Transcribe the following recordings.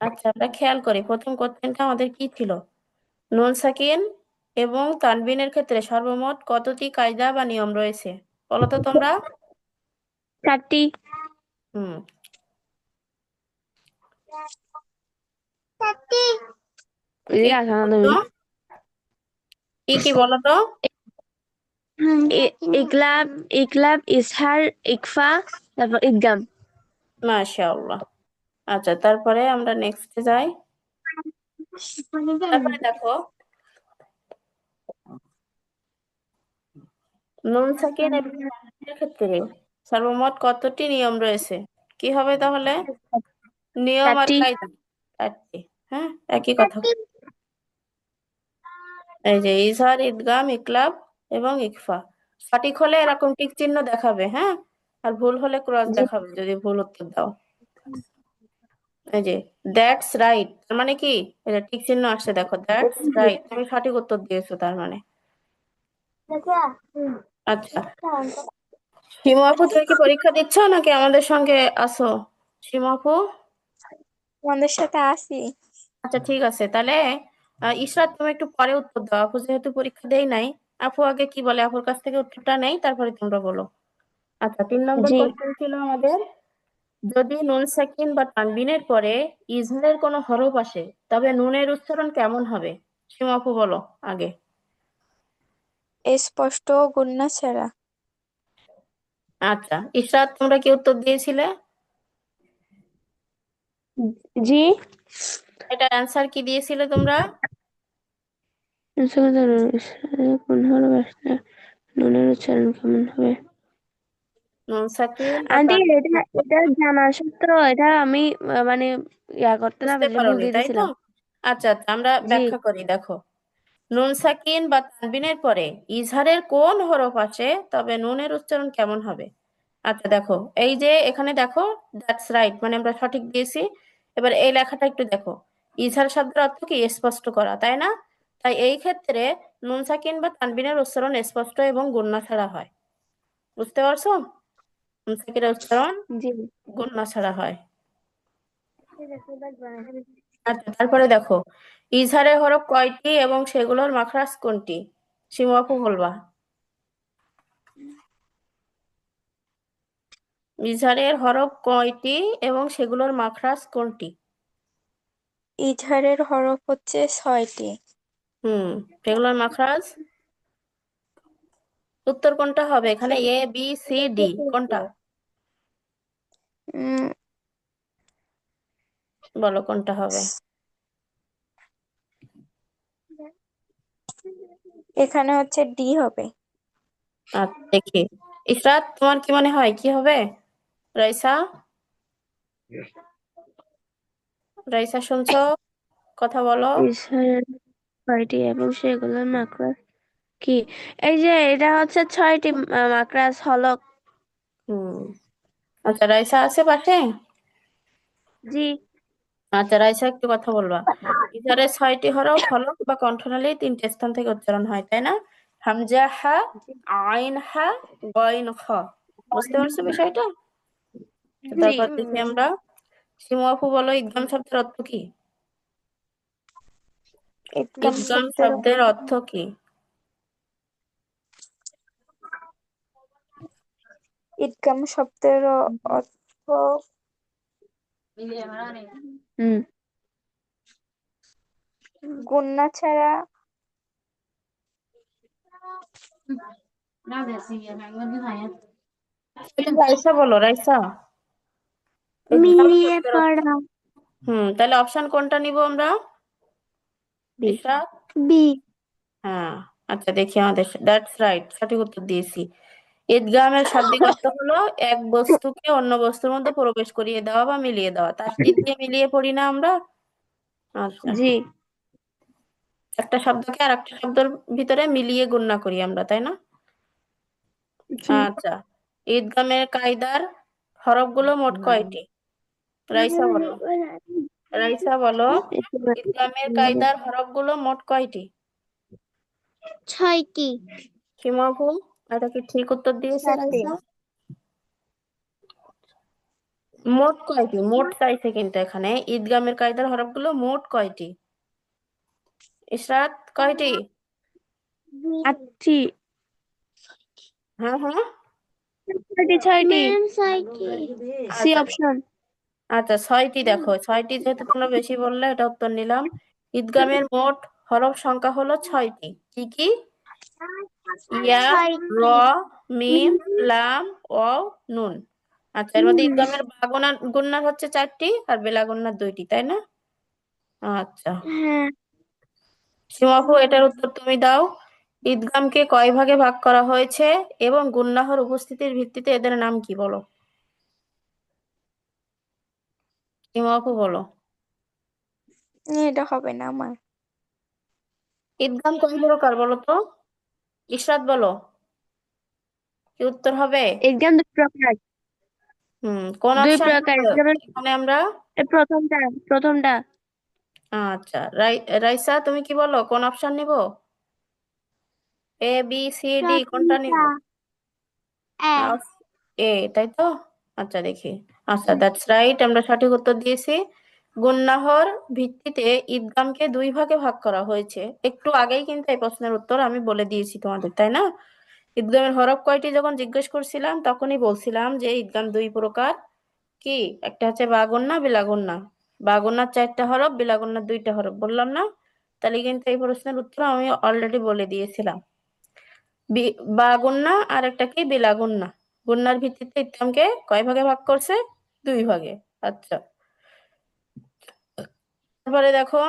আচ্ছা আমরা খেয়াল করি। প্রথম কোশ্চেনটা আমাদের কি ছিল? নুন সাকিন এবং তানবিনের ক্ষেত্রে সর্বমোট কতটি কায়দা বা নিয়ম রয়েছে? বলো তো তোমরা। চারটি। হুম। কি কি বলো তো? ইকলাব ইকলাব ইসহার ইকফা তারপর ইদগাম মাশাআল্লাহ। আচ্ছা তারপরে আমরা নেক্সটে যাই। তারপরে দেখো। নুন সাকিন ক্ষেত্রে সর্বমোট কতটি নিয়ম রয়েছে? কি হবে তাহলে? নিয়ম আর কায়দা। চারটি হ্যাঁ একই কথা। এই যে ইজহার ইদগাম ইকলাব এবং ইকফা। সঠিক হলে এরকম টিক চিহ্ন দেখাবে হ্যাঁ? আর ভুল হলে ক্রস দেখাবে যদি ভুল উত্তর দাও। এই যে দ্যাটস রাইট তার মানে কি? যে টিক চিহ্ন আসছে দেখো দ্যাটস রাইট তুমি সঠিক উত্তর দিয়েছ তার মানে। আচ্ছা শিমু আপু তুমি কি পরীক্ষা দিচ্ছ নাকি আমাদের সঙ্গে আসো? শিমু আপু? তোমাদের সাথে আসি। আচ্ছা ঠিক আছে তাহলে ইশরাত তুমি একটু পরে উত্তর দাও আপু যেহেতু পরীক্ষা দেই নাই। আপু আগে কি বলে আপুর কাছ থেকে উত্তরটা নেই তারপরে তোমরা বলো। আচ্ছা তিন নম্বর। কোশ্চেন ছিল আমাদের যদি নুন সাকিন বা তানবিনের পরে ইজহারের কোনো হরফ আসে তবে নুনের উচ্চারণ কেমন হবে? শিমু আপু বলো আগে। স্পষ্ট গুন্না ছাড়া আচ্ছা ইশরাত তোমরা কি উত্তর দিয়েছিলে? জি। এটা অ্যান্সার কি দিয়েছিলে তোমরা? নুনের উচ্চারণ কেমন হবে? নুন সাকিন আন্টি এটা এটা জানা এটা আমি মানে ইয়া করতে না বুঝতে তাই তো? আচ্ছা আচ্ছা আমরা। ব্যাখ্যা করি দেখো। নুন সাকিন বা তানবিনের পরে ইজহারের কোন হরফ আসে তবে নুনের উচ্চারণ কেমন হবে? আচ্ছা দেখো এই যে এখানে দেখো দ্যাটস রাইট মানে আমরা সঠিক দিয়েছি। এবার এই লেখাটা একটু দেখো। ইজহার শব্দের অর্থ কি? স্পষ্ট করা তাই না? তাই এই ক্ষেত্রে নুন সাকিন বা তানবিনের উচ্চারণ স্পষ্ট এবং গুণনা ছাড়া হয়। বুঝতে পারছ? নুন উচ্চারণ জি। গুণনা ছাড়া হয় আচ্ছা তারপরে দেখো ইজহারের হরফ কয়টি এবং সেগুলোর মাখরাজ কোনটি? শিমু আপু বলবা। ইজহারের হরফ কয়টি এবং সেগুলোর মাখরাজ কোনটি? ইজহারের হরফ হচ্ছে ছয়টি। হুম সেগুলোর মাখরাজ? উত্তর কোনটা হবে? এখানে এ বি সি ডি কোনটা উম, বলো কোনটা হবে? এখানে হচ্ছে ডি হবে। আচ্ছা দেখি। ইশরাত তোমার কি মনে হয়? কি হবে? রাইসা? রাইসা শুনছো? কথা বলো। এবং সেগুলোর মাকড়াস কি? এই যে এটা হচ্ছে ছয়টি আহ, মাকড়াস হলক। হুম। আচ্ছা রাইসা আছে পাশে? জি। আচ্ছা রাইসা একটু কথা বলবা। ইজারের ছয়টি হরফ হলক বা কণ্ঠনালী তিনটে স্থান থেকে উচ্চারণ হয় তাই না? হামজা হা আইন হা গইন খ। বুঝতে পারছ বিষয়টা? তারপর দেখি আমরা। শিমু আপু বলো ইদগাম শব্দের অর্থ কি? ইদগাম শব্দের অর্থ কি? ইদগাম শব্দের অর্থ হুম গুন্না ছাড়া রাইসা বলো রাইসা ইদগাম মিলিয়ে পড়া হুম তাহলে অপশন কোনটা নিব আমরা? বি বি হ্যাঁ আচ্ছা দেখি আমাদের দ্যাটস রাইট সঠিক উত্তর দিয়েছি। ঈদগামের শাব্দিক অর্থ হলো এক বস্তুকে অন্য বস্তুর মধ্যে প্রবেশ করিয়ে দেওয়া বা মিলিয়ে দেওয়া। তাসদিদ দিয়ে মিলিয়ে পড়ি না আমরা। আচ্ছা। জি। একটা শব্দকে আর একটা শব্দের ভিতরে মিলিয়ে গণ্য করি আমরা তাই না? আচ্ছা। ঈদগামের কায়দার হরফগুলো মোট কয়টি? রাইসা বলো। রাইসা বলো। ঈদগামের কায়দার হরফগুলো মোট কয়টি? ছয়টি। সীমাভু এটা কি ঠিক উত্তর দিয়েছে মোট কয়টি? মোট চাইছে কিন্তু এখানে। ঈদগামের কায়দার হরফগুলো মোট কয়টি? ইশরাত কয়টি? আটটি। হ্যাঁ হ্যাঁ। ছয়টি ছয়টি। সি আচ্ছা অপশন। আচ্ছা ছয়টি দেখো। ছয়টি যেহেতু তোমরা বেশি বললে এটা উত্তর নিলাম। ঈদগামের মোট হরফ সংখ্যা হলো ছয়টি। কি কি? ইয়া র মিম লাম ওয়াও নুন আচ্ছা এর মধ্যে গুণা হচ্ছে চারটি আর বেলা দুইটি তাই না? আচ্ছা। হ্যাঁ। সীমাফু এটার উত্তর তুমি দাও। ঈদগামকে কয় ভাগে ভাগ করা হয়েছে এবং গুন্নাহর উপস্থিতির ভিত্তিতে এদের নাম কি বলো? সীমাফু বলো। এটা হবে না আমার। ঈদগাম কয় প্রকার বলো তো? ইশরাত বলো। কি উত্তর হবে? এক্সাম দুই প্রকার। হুম কোন দুই অপশন প্রকার। এখানে আমরা প্রথমটা প্রথমটা। আচ্ছা রাই রাইসা তুমি কি বলো? কোন অপশন নিব? এ বি সি ডি কোনটা নিব? এ তাই তো? আচ্ছা দেখি। আচ্ছা দ্যাটস রাইট আমরা সঠিক উত্তর দিয়েছি। গুণনাহর ভিত্তিতে ঈদগামকে দুই ভাগে ভাগ করা হয়েছে। একটু আগেই কিন্তু এই প্রশ্নের উত্তর আমি বলে দিয়েছি তোমাদের, তাই না? ঈদগামের হরফ কয়টি যখন জিজ্ঞেস করছিলাম, তখনই বলছিলাম যে ঈদগাম দুই প্রকার। কি? একটা হচ্ছে বাগুন্না, বিলাগুন্না। বাগুন্নার চারটা হরফ বিলাগুন্নার দুইটা হরফ, বললাম না? তাহলে কিন্তু এই প্রশ্নের উত্তর আমি অলরেডি বলে দিয়েছিলাম। বাগুন্না আর একটা কি? বিলাগুন্না। গুন্নার ভিত্তিতে ইসলামকে কয় ভাগে ভাগ করছে? দুই ভাগে। আচ্ছা। তারপরে দেখো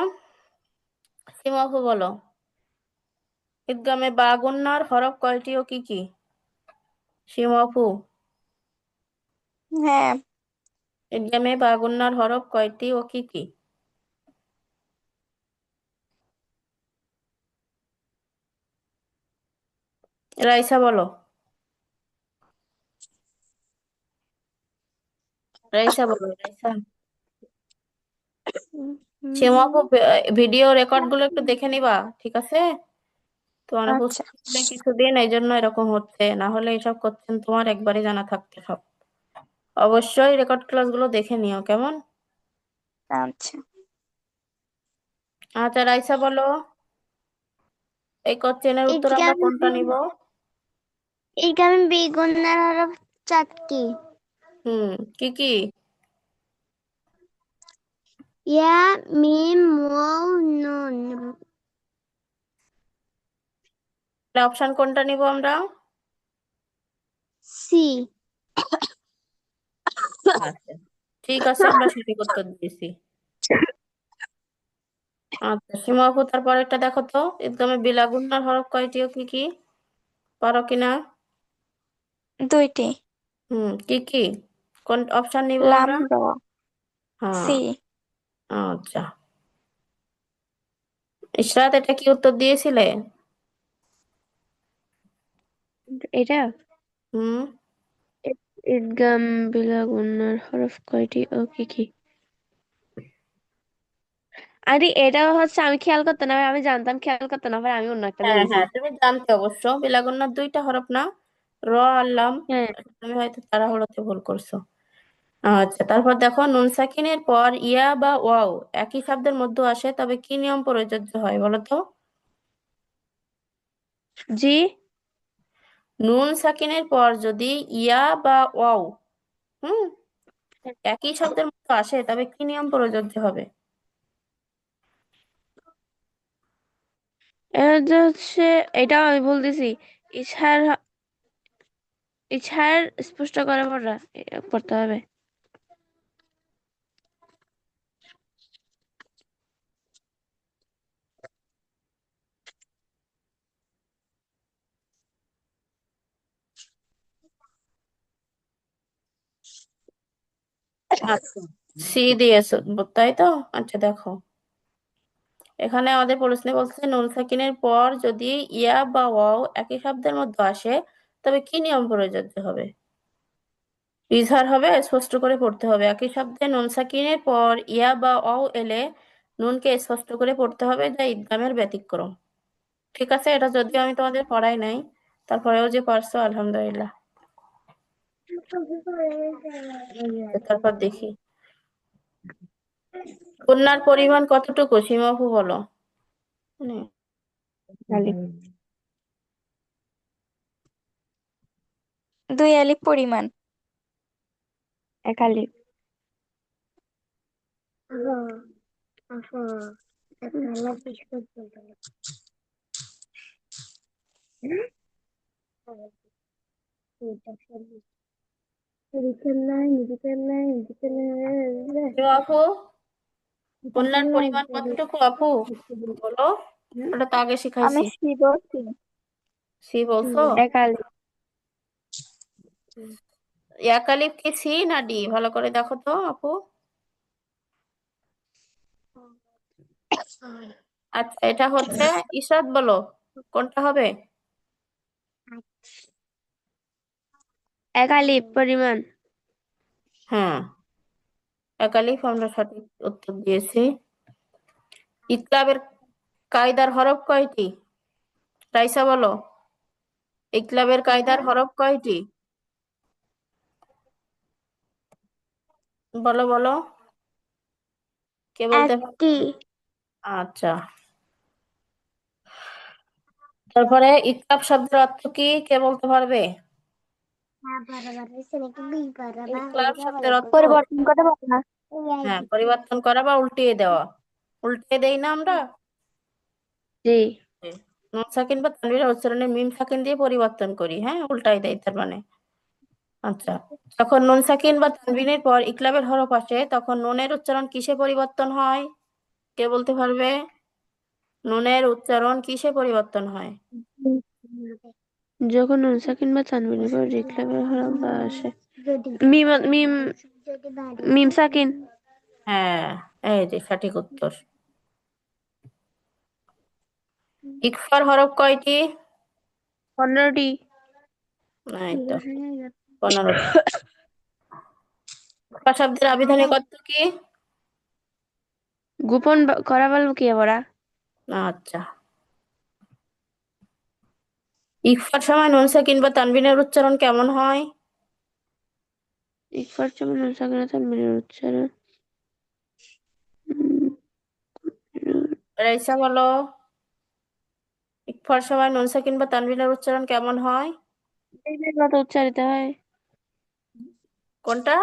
সীমাফু বলো ঈদগামে বা গুন্নার হরফ কয়টি ও কি কি? সীমাফু হ্যাঁ। ঈদগামে বা গুন্নার হরফ কয়টি ও কি কি? রাইসা বলো। রাইসা বলো রাইসা। সীমাফু ভিডিও রেকর্ডগুলো একটু দেখে নিবা ঠিক আছে? তোমার আচ্ছা। উপস্থিত কিছুদিন এই জন্য এরকম হচ্ছে না হলে এসব করছেন তোমার একবারই জানা থাকতে সব। অবশ্যই রেকর্ড ক্লাসগুলো দেখে নিও কেমন? আচ্ছা। আচ্ছা রাইসা বলো। এই কোশ্চেনের উত্তর আমরা কোনটা নিব? ঈদগাম বেগুনের হরফ চারটি হুম কি কি? ইয়া মিম ওয়াও নুন অপশন কোনটা নিব আমরা সি ঠিক আছে আমরা সঠিক উত্তর দিয়েছি। আচ্ছা সীমা আপু তারপর একটা দেখো তো। ঈদগামে বিলাগুন্নার হরফ কয়টি ও কি কি? পারো কিনা দুইটি। হুম কি কি? কোন অপশন নিব লাম আমরা? র হ্যাঁ। সি। আচ্ছা। ইশরাত এটা কি উত্তর দিয়েছিলে? এটা? হুম। বিলাগুন্নার হরফ কয়টি ও কি কি? আরে এটাও হচ্ছে আমি খেয়াল করতাম না আমি জানতাম খেয়াল করতাম না ভাই আমি অন্য একটা হ্যাঁ হ্যাঁ তুমি জানতে অবশ্য বিলাগুন্নার দুইটা হরফ না? র আর লাম হ্যাঁ। তুমি হয়তো তাড়াহুড়োতে ভুল করছ। আচ্ছা তারপর দেখো নুন সাকিনের পর ইয়া বা ওয়াও একই শব্দের মধ্যে আসে তবে কি নিয়ম প্রযোজ্য হয় বলো তো? জি। নুন সাকিনের পর যদি ইয়া বা ওয়াও হুম একই শব্দের মধ্যে আসে তবে কি নিয়ম প্রযোজ্য হবে? এটা হচ্ছে এটাও আমি বলতেছি ইছার ইছার স্পষ্ট করে পড়া পড়তে হবে। আচ্ছা। সি দিয়েছ তাই তো? আচ্ছা দেখো। এখানে আমাদের প্রশ্নে বলছে, নুন সাকিনের পর যদি ইয়া বা ওয়াও একই শব্দের মধ্যে আসে, তবে কি নিয়ম প্রযোজ্য হবে? ইজহার হবে, স্পষ্ট করে পড়তে হবে। একই শব্দে নুন সাকিনের পর ইয়া বা ওয়াও এলে নুনকে স্পষ্ট করে পড়তে হবে, যা ইদগামের ব্যতিক্রম। ঠিক আছে? এটা যদিও আমি তোমাদের পড়াই নাই, তারপরেও যে পারছ, আলহামদুলিল্লাহ। তারপর দেখি। কন্যার পরিমাণ কতটুকু? সীমাপু বলো। মানে দুই আলিফ পরিমাণ। এক আলিফ সীমাপু কন্যার পরিমাণ কতটুকু আপু? বলো ওটা তো আগে আমি সি বলছি। সি বলছো? এক একালিপ কি সি না ডি? ভালো করে দেখো তো আপু। আচ্ছা এটা হচ্ছে ইশাদ বলো কোনটা হবে? এক আলিফ পরিমাণ। হ্যাঁ একালিফ আমরা সঠিক উত্তর দিয়েছি। ইকলাবের কায়দার হরফ কয়টি? রাইসা বলো। ইকলাবের কায়দার হরফ কয়টি? বলো বলো। কে বলতে? একটি। আচ্ছা। তারপরে ইকলাব শব্দের অর্থ কি? কে বলতে পারবে? পরিবর্তন না হ্যাঁ পরিবর্তন করা বা উল্টিয়ে দেওয়া উল্টিয়ে দেই না আমরা জি নুন সাকিন বা তানভীরের উচ্চারণে মিম সাকিন দিয়ে পরিবর্তন করি হ্যাঁ উল্টাই দেই তার মানে আচ্ছা যখন নুন সাকিন বা তানবিনের পর ইকলাবের হরফ আসে তখন নুনের উচ্চারণ কিসে পরিবর্তন হয় কে বলতে পারবে নুনের উচ্চারণ কিসে পরিবর্তন হয় যখন নুন সাকিন বা তানবিনের পর রিকলাবের হরফ আসে। মিম মিম মিম সাকিন। হ্যাঁ এই যে সঠিক উত্তর। ইকফার হরফ কয়টি? পনেরোটি। পনেরোটি ইকফা শব্দের আবিধানিক অর্থ কি? গোপন করা বলব কি ওরা আচ্ছা। ইকফার সময় নুন সাকিন বা তানবিনের উচ্চারণ কেমন হয়? ইকফার সময় নুন সাকিন তানবিনের উচ্চারণ? রাইসা বলো। ইকফার সময় নুন সাকিন বা তানবিনের উচ্চারণ কেমন হয়? মতো উচ্চারিত হয়। কোনটা?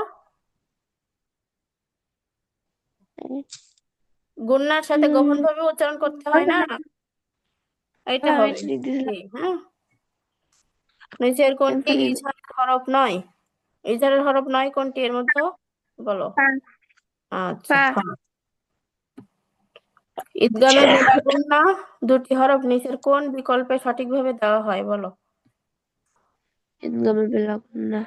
গুন্নার সাথে গোপন ভাবে উচ্চারণ করতে হয় না? হবে এটা ঠিক হ্যাঁ নিচের কোনটি ইজহারের হরফ নয়? ইজহারের হরফ নয় কোনটি এর মধ্যে? বলো। আচ্ছা পা। হ্যাঁ। ঈদগামে দুটি হরফ নিচের কোন বিকল্পে সঠিকভাবে দেওয়া হয় বলো। ঈদগামে বেলা না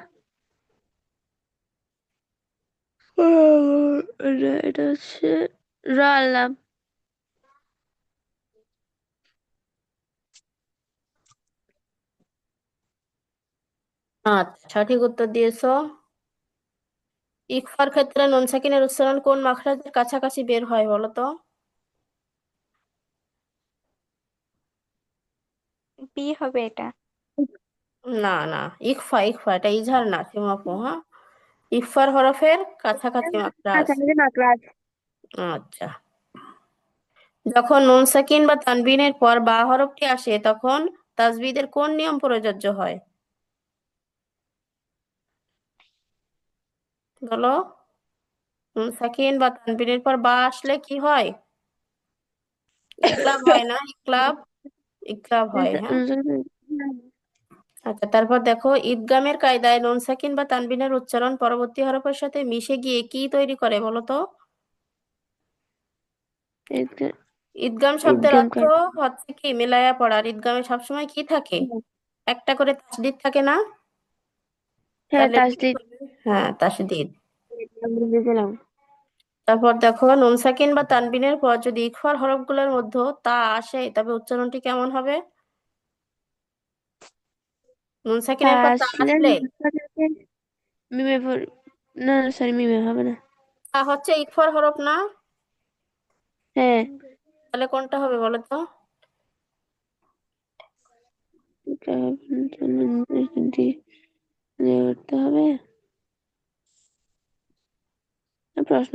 এটা হচ্ছে র আল্লাম আচ্ছা সঠিক উত্তর দিয়েছ। ইকফার ক্ষেত্রে নুন সাকিনের উচ্চারণ কোন মাখরাজের কাছাকাছি বের হয় বলো তো? বি হবে এটা। না না ইকফা ইকফা এটা ইজহার না সীমাপু হ্যাঁ? ইকফার হরফের কাছাকাছি মাখরাজ। আচ্ছা। যখন নুন সাকিন বা তানবিনের পর বা হরফটি আসে তখন তাজবিদের কোন নিয়ম প্রযোজ্য হয়? বলো। সাকিন বা তানবিনের পর বা আসলে কি হয়? ইকলাব হয় না ইকলাব? ইকলাব হয় হ্যাঁ? আচ্ছা তারপর দেখো ঈদগামের কায়দায় নুন সাকিন বা তানবিনের উচ্চারণ পরবর্তী হরফের সাথে মিশে গিয়ে কি তৈরি করে বলো তো? ঈদগাম শব্দের অর্থ হচ্ছে কি? মিলায়া পড়ার আর ঈদগামে সবসময় কি থাকে? একটা করে তাসদিদ থাকে না? হ্যাঁ তাহলে তাসদিদ হ্যাঁ তাসদিদ তারপর দেখো নুন সাকিন বা তানবিনের পর যদি ইকফার হরফগুলোর মধ্যে তা আসে তবে উচ্চারণটি কেমন হবে? নুন সাকিনের পর তা আসলে? মিমে না সরি মিমে হবে না। তা হচ্ছে ইকফার হরফ না? হ্যাঁ। তাহলে কোনটা হবে বলো তো? এটা করতে হবে। প্রশ্ন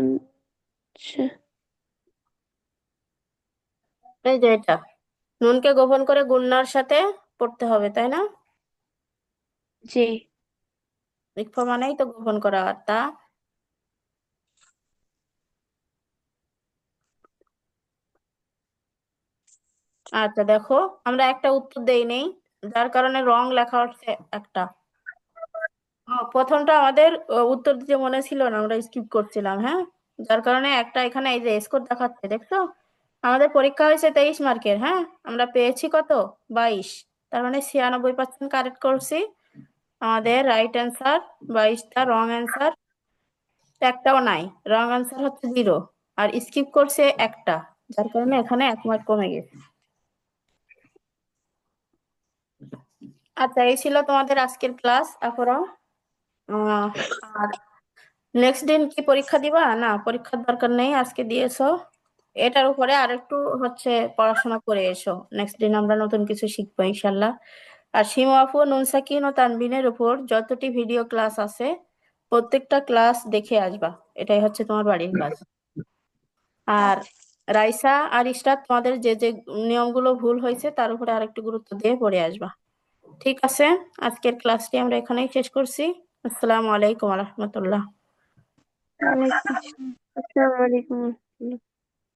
এই যে এটা নুনকে গোপন করে গুণনার সাথে পড়তে হবে তাই না? জি। ইকফা মানেই তো গোপন করা আর তা? আচ্ছা দেখো আমরা একটা উত্তর দেই নেই যার কারণে রং লেখা হচ্ছে একটা। প্রথমটা আমাদের উত্তর দিতে মনে ছিল না আমরা স্কিপ করছিলাম হ্যাঁ? যার কারণে একটা এখানে এই যে স্কোর দেখাচ্ছে দেখছ? আমাদের পরীক্ষা হয়েছে তেইশ মার্কের হ্যাঁ? আমরা পেয়েছি কত? বাইশ। তার মানে ছিয়ানব্বই পার্সেন্ট কারেক্ট করছি। আমাদের রাইট অ্যান্সার বাইশটা রং অ্যান্সার একটাও নাই। রং অ্যান্সার হচ্ছে জিরো আর স্কিপ করছে একটা যার কারণে এখানে এক মার্ক কমে গেছে। আচ্ছা এই ছিল তোমাদের আজকের ক্লাস আহ, আর নেক্সট দিন কি পরীক্ষা দিবা? না, পরীক্ষার দরকার নেই, আজকে দিয়েছ। এটার উপরে আরেকটু হচ্ছে পড়াশোনা করে এসো। নেক্সট দিন আমরা নতুন কিছু শিখব, ইনশাল্লাহ। আর শিমু আপু ও তানবিনের উপর যতটি ভিডিও ক্লাস আছে, প্রত্যেকটা ক্লাস দেখে আসবা। এটাই হচ্ছে তোমার বাড়ির কাজ। আর রাইসা আর ইশরাত তোমাদের যে যে নিয়মগুলো ভুল হয়েছে, তার উপরে আরেকটু গুরুত্ব দিয়ে পড়ে আসবা। ঠিক আছে? আজকের ক্লাসটি আমরা এখানেই শেষ করছি। আসসালামু আলাইকুম রহমতুল্লাহ ওয়ালাইকুম আসসালাম আসসালামু আলাইকুম